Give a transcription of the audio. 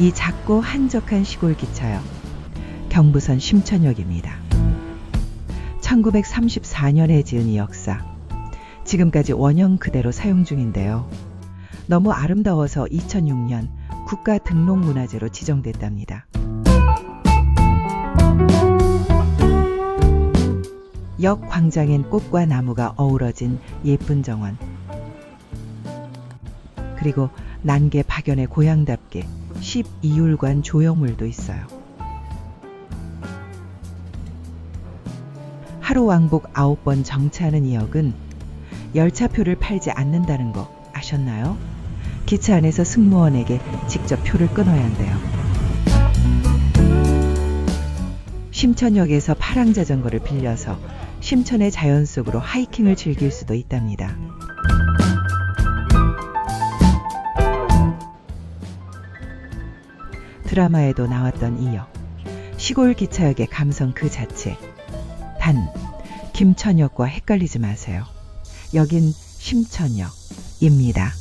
이 작고 한적한 시골 기차역 경부선 심천역입니다. 1934년에 지은 이 역사 지금까지 원형 그대로 사용 중인데요. 너무 아름다워서 2006년 국가 등록 문화재로 지정됐답니다. 역 광장엔 꽃과 나무가 어우러진 예쁜 정원. 그리고 난개 박연의 고향답게 12율관 조형물도 있어요. 하루 왕복 9번 정차하는 이 역은 열차표를 팔지 않는다는 거 아셨나요? 기차 안에서 승무원에게 직접 표를 끊어야 한대요. 심천역에서 파랑 자전거를 빌려서 심천의 자연 속으로 하이킹을 즐길 수도 있답니다. 드라마에도 나왔던 이 역. 시골 기차역의 감성 그 자체. 단, 김천역과 헷갈리지 마세요. 여긴 심천역입니다.